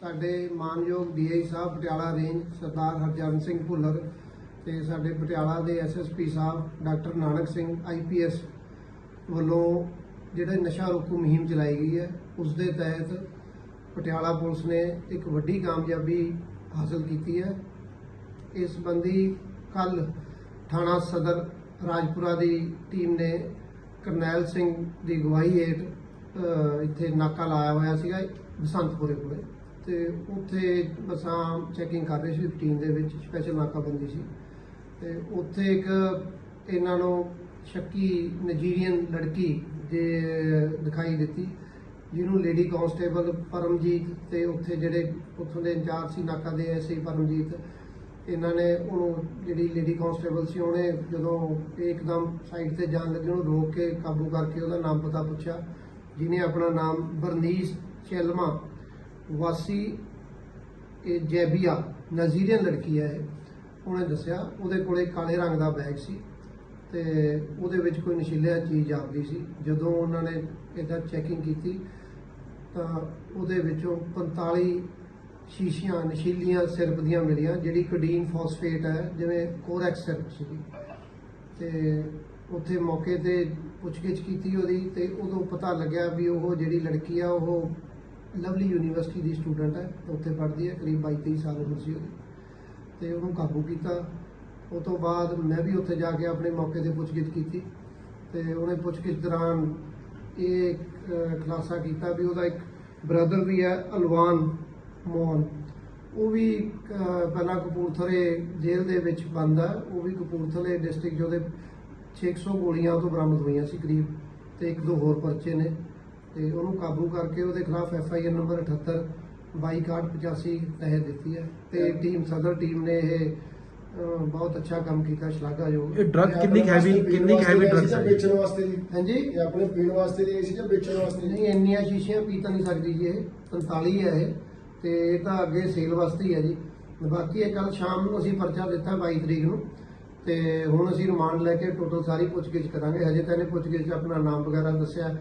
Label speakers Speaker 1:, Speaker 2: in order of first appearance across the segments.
Speaker 1: ਸਾਡੇ ਮਾਨਯੋਗ ਡੀਆਈ ਸਾਹਿਬ ਪਟਿਆਲਾ ਰੇਂਜ ਸਰਦਾਰ ਹਰਜਨ ਸਿੰਘ ਭੁੱਲਰ ਤੇ ਸਾਡੇ ਪਟਿਆਲਾ ਦੇ SSP sahib doctor Nanak Singh IPS ਵੱਲੋਂ ਜਿਹੜੇ ਨਸ਼ਾ ਰੋਕੂ ਮੁਹਿੰਮ ਚਲਾਈ ਗਈ ਹੈ, ਉਸ ਦੇ ਤਹਿਤ ਪਟਿਆਲਾ ਪੁਲਿਸ ਨੇ ਇੱਕ ਵੱਡੀ ਕਾਮਯਾਬੀ ਹਾਸਲ ਕੀਤੀ ਹੈ। ਇਸ ਸੰਬੰਧੀ ਕੱਲ ਥਾਣਾ ਸਦਰ ਰਾਜਪੁਰਾ ਦੀ ਟੀਮ ਨੇ ਕਰਨੈਲ ਸਿੰਘ ਦੀ ਅਗਵਾਈ ਹੇਠ ਇੱਥੇ ਨਾਕਾ ਲਾਇਆ ਹੋਇਆ ਸੀਗਾ ਬਸੰਤਪੁਰੇ ਕੋਲੇ। ਤੇ ਉੱਥੇ ਬਸਾਂ ਚੈਕਿੰਗ ਕਰ ਰਹੇ ਸੀ ਰੂਟੀਨ ਦੇ ਵਿੱਚ ਸਪੈਸ਼ਲ ਨਾਕਾਬੰਦੀ ਸੀ। ਤੇ ਉੱਥੇ ਇੱਕ ਇਹਨਾਂ ਨੂੰ ਸ਼ੱਕੀ ਨਜੀਰੀਅਨ ਲੜਕੀ ਦੇ ਦਿਖਾਈ ਦਿੱਤੀ, ਜਿਹਨੂੰ ਲੇਡੀ ਕਾਂਸਟੇਬਲ ਪਰਮਜੀਤ ਤੇ ਉੱਥੇ ਜਿਹੜੇ ਉੱਥੋਂ ਦੇ ਇੰਚਾਰਜ ਸੀ, ਨਾਕਾ ਦੇ ਐਸਆਈ ਪਰਮਜੀਤ, ਇਹਨਾਂ ਨੇ ਉਹਨੂੰ ਜਿਹੜੀ ਲੇਡੀ ਕਾਂਸਟੇਬਲ ਸੀ, ਉਹਨੇ ਜਦੋਂ ਇਹ ਇੱਕਦਮ ਸਾਈਡ ਤੇ ਜਾਣ ਲੱਗੇ, ਉਹਨੂੰ ਰੋਕ ਕੇ ਕਾਬੂ ਕਰਕੇ ਉਹਦਾ ਨਾਮ ਪਤਾ ਪੁੱਛਿਆ, ਜਿਹਨੇ ਆਪਣਾ ਨਾਮ ਬਰਨੀਸ ਚੈਲਮਾ ਵਾਸੀ ਇਹ ਜੈਬੀਆ ਨਜ਼ੀਰੀਅਨ ਲੜਕੀ ਹੈ ਇਹ ਉਹਨੇ ਦੱਸਿਆ ਉਹਦੇ ਕੋਲੇ ਕਾਲੇ ਰੰਗ ਦਾ ਬੈਗ ਸੀ ਤੇ ਉਹਦੇ ਵਿੱਚ ਕੋਈ ਨਸ਼ੀਲਾ ਚੀਜ਼ ਜਾਪਦੀ ਸੀ। ਜਦੋਂ ਉਹਨਾਂ ਨੇ ਇਹਦਾ ਚੈਕਿੰਗ ਕੀਤੀ ਤਾਂ ਉਹਦੇ ਵਿੱਚੋਂ 45 ਸ਼ੀਸ਼ੀਆਂ ਨਸ਼ੀਲੀਆਂ ਸਿਰਪ ਦੀਆਂ ਮਿਲੀਆਂ, ਜਿਹੜੀ ਕੋਡੀਨ ਫਾਸਫੇਟ ਹੈ, ਜਿਵੇਂ ਕੋਰੈਕਸ ਸਿਰਪ ਸੀ ਤੇ ਉੱਥੇ ਮੌਕੇ ਤੇ ਪੁੱਛਗਿੱਛ ਕੀਤੀ ਉਹਦੀ ਤੇ ਉਦੋਂ ਪਤਾ ਲੱਗਿਆ ਵੀ ਉਹ ਜਿਹੜੀ ਲੜਕੀ ਆ, ਉਹ ਲਵਲੀ ਯੂਨੀਵਰਸਿਟੀ ਦੀ ਸਟੂਡੈਂਟ ਹੈ ਉੱਥੇ ਪੜ੍ਹਦੀ ਹੈ ਕਰੀਬ 22 23 ਸਾਲ ਉਮਰ ਸੀ ਉਹਦੀ। ਤੇ ਉਹਨੂੰ ਕਾਬੂ ਕੀਤਾ। ਉਹ ਤੋਂ ਬਾਅਦ ਮੈਂ ਵੀ ਉੱਥੇ ਜਾ ਕੇ ਆਪਣੇ ਮੌਕੇ ਤੇ ਪੁੱਛਗਿੱਛ ਕੀਤੀ। ਤੇ ਉਹਨੇ ਪੁੱਛਗਿੱਛ ਦੌਰਾਨ ਇਹ ਅਹ, ਖੁਲਾਸਾ ਕੀਤਾ ਵੀ ਉਹਦਾ ਇੱਕ ਬ੍ਰਦਰ ਵੀ ਹੈ ਅਲਵਾਨ ਮੋਹਨ। ਉਹ ਵੀ ਪਹਿਲਾਂ ਕਪੂਰਥਲੇ ਜੇਲ੍ਹ ਦੇ ਵਿੱਚ ਬੰਦ ਹੈ। ਉਹ ਵੀ ਕਪੂਰਥਲੇ ਡਿਸਟ੍ਰਿਕਟ ਜਿਹਦੇ 600 ਗੋਲੀਆਂ ਤੋਂ ਬਰਾਮਦ ਹੋਈਆਂ ਸੀ ਕਰੀਬ ਤੇ ਇੱਕ ਦੋ ਹੋਰ ਪਰਚੇ ਨੇ। ਤੇ ਉਹਨੂੰ ਕਾਬੂ ਕਰਕੇ ਉਹਦੇ ਖਿਲਾਫ ਐਫ ਆਈ ਆਰ ਨੰਬਰ 78 2285 ਤਹਿਤ ਦਿੱਤੀ ਹੈ ਤੇ ਟੀਮ ਸਦਰ ਟੀਮ ਨੇ ਇਹ ਬਹੁਤ ਅੱਛਾ ਕੰਮ ਕੀਤਾ ਸ਼ਲਾਘਾਯੋਗ।
Speaker 2: ਇਹ ਡਰਗ ਕਿੰਨੀ ਹੈਵੀ ਕਿੰਨੀ ਹੈਵੀ ਡਰਗਸ
Speaker 3: ਹੈ
Speaker 2: ਹੈ?
Speaker 3: ਵੇਚਣ ਵਾਸਤੇ ਜੀ?
Speaker 1: ਹਾਂਜੀ।
Speaker 3: ਇਹ ਆਪਣੇ ਪੀਣ ਵਾਸਤੇ ਲਈ ਸੀ ਜਾਂ ਵੇਚਣ ਵਾਸਤੇ
Speaker 1: ਨਹੀਂ ਇੰਨੀਆਂ ਸ਼ੀਸ਼ੀਆਂ ਪੀ ਤਾਂ ਨਹੀਂ ਸਕਦੀ ਜੀ ਇਹ। 45 ਹੈ ਇਹ। ਤੇ ਇਹ ਤਾਂ ਅੱਗੇ ਸੇਲ ਵਾਸਤੇ ਹੀ ਹੈ ਜੀ। ਬਾਕੀ ਇਹ ਕੱਲ ਸ਼ਾਮ ਨੂੰ ਅਸੀਂ ਪਰਚਾ ਦਿੱਤਾ 22 ਤਰੀਕ ਨੂੰ। ਤੇ ਹੁਣ ਅਸੀਂ ਰਿਮਾਂਡ ਲੈ ਕੇ ਟੋਟਲ ਸਾਰੀ ਪੁੱਛਗਿੱਛ ਕਰਾਂਗੇ। ਹਜੇ ਤਾਂ ਇਹਨੇ ਪੁੱਛਗਿੱਛ ਆਪਣਾ ਨਾਮ ਵਗੈਰਾ ਦੱਸਿਆ।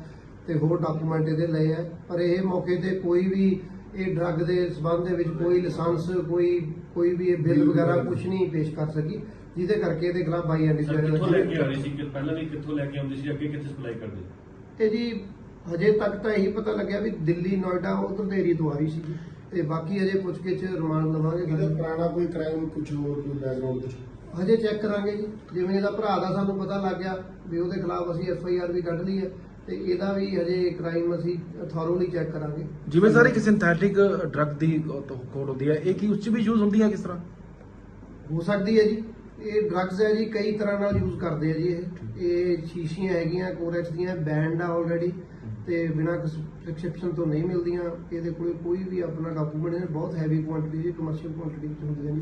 Speaker 1: ਤੇ ਹੋਰ ਡਾਕੂਮੈਂਟ ਇਹਦੇ ਲਏ ਆ। ਪਰ ਇਹ ਮੌਕੇ ਤੇ ਕੋਈ ਵੀ ਇਹ ਡਰੱਗ ਦੇ ਸਬੰਧ ਦੇ ਵਿੱਚ ਕੋਈ ਲਾਇਸੈਂਸ ਕੋਈ ਕੋਈ ਵੀ ਇਹ ਬਿੱਲ ਵਗੈਰਾ ਕੁਝ ਨਹੀਂ ਪੇਸ਼ ਕਰ ਸਕੀ ਜਿਹਦੇ ਕਰਕੇ ਇਹਦੇ ਖਿਲਾਫ ਬਾਈ ਐਂਡੀ
Speaker 4: ਸਰ ਕਿੱਥੋਂ ਲੈ ਕੇ ਆ ਰਹੀ ਸੀ? ਕਿ ਪਹਿਲਾਂ ਵੀ ਕਿੱਥੋਂ ਲੈ ਕੇ ਆਉਂਦੀ ਸੀ ਅੱਗੇ ਕਿੱਥੇ ਸਪਲਾਈ ਕਰਦੇ?
Speaker 1: ਇਹ ਜੀ ਹਜੇ ਤੱਕ ਤਾਂ ਇਹੀ ਪਤਾ ਲੱਗਿਆ ਵੀ ਦਿੱਲੀ ਨੋਇਡਾ ਉਧਰ ਦੇ ਏਰੀਆ ਤੋਂ ਆ ਰਹੀ ਸੀ ਤੇ ਬਾਕੀ ਹਜੇ ਪੁੱਛ ਕੇ ਚ ਰਿਮਾਂਡ ਲਵਾਂਗੇ।
Speaker 3: ਇਹਦਾ। ਪੁਰਾਣਾ ਕੋਈ ਕ੍ਰਾਈਮ ਕੁਝ ਹੋਰ ਕੋਈ ਬੈਕਗ੍ਰਾਉਂਡ ਕੁਝ
Speaker 1: ਹਜੇ ਚੈੱਕ ਕਰਾਂਗੇ ਜੀ। ਜਿਵੇਂ ਇਹਦਾ ਭਰਾ ਦਾ ਸਾਨੂੰ ਪਤਾ ਲੱਗ ਗਿਆ ਵੀ ਉਹਦੇ ਖਿਲਾਫ ਅਸੀਂ ਐਫ ਆਈ ਆਰ ਵੀ ਕੱਢ ਲਈ ਹੈ। ਤੇ ਇਹਦਾ ਵੀ ਹਜੇ ਕ੍ਰਾਈਮ ਅਸੀਂ ਥੋਰੋਲੀ ਚੈੱਕ ਕਰਾਂਗੇ।
Speaker 2: ਜਿਵੇਂ ਸਰ ਇੱਕ ਸਿੰਥੈਟਿਕ ਡਰਗ ਦੀ ਕੋਡ ਹੁੰਦੀ ਹੈ ਇਹ ਕੀ ਉਸ ਚ ਵੀ ਯੂਜ਼ ਹੁੰਦੀ ਹੈ ਕਿਸ ਤਰ੍ਹਾਂ?
Speaker 1: ਹੋ ਸਕਦੀ ਹੈ ਜੀ। ਇਹ ਡਰੱਗਸ ਹੈ ਜੀ ਕਈ ਤਰ੍ਹਾਂ ਨਾਲ ਯੂਜ਼ ਕਰਦੇ ਆ ਜੀ ਇਹ। ਇਹ ਸ਼ੀਸ਼ੀਆਂ ਹੈਗੀਆਂ ਕੋਰੈਕਸ ਦੀਆਂ ਬੈਂਡ ਆ ਆਲਰੇਡੀ ਤੇ ਬਿਨਾਂ ਪ੍ਰਿਸਕ੍ਰਿਪਸ਼ਨ ਤੋਂ ਨਹੀਂ ਮਿਲਦੀਆਂ। ਇਹਦੇ ਕੋਲੇ ਕੋਈ ਵੀ ਆਪਣਾ ਡਾਕੂਮੈਂਟ ਨਹੀਂ ਬਹੁਤ ਹੈਵੀ ਕੁਆਂਟੀਟੀ ਜੀ ਕਮਰਸ਼ੀਅਲ ਕੁਆਂਟੀਟੀ ਚ ਹੁੰਦੀਆਂ ਜੀ।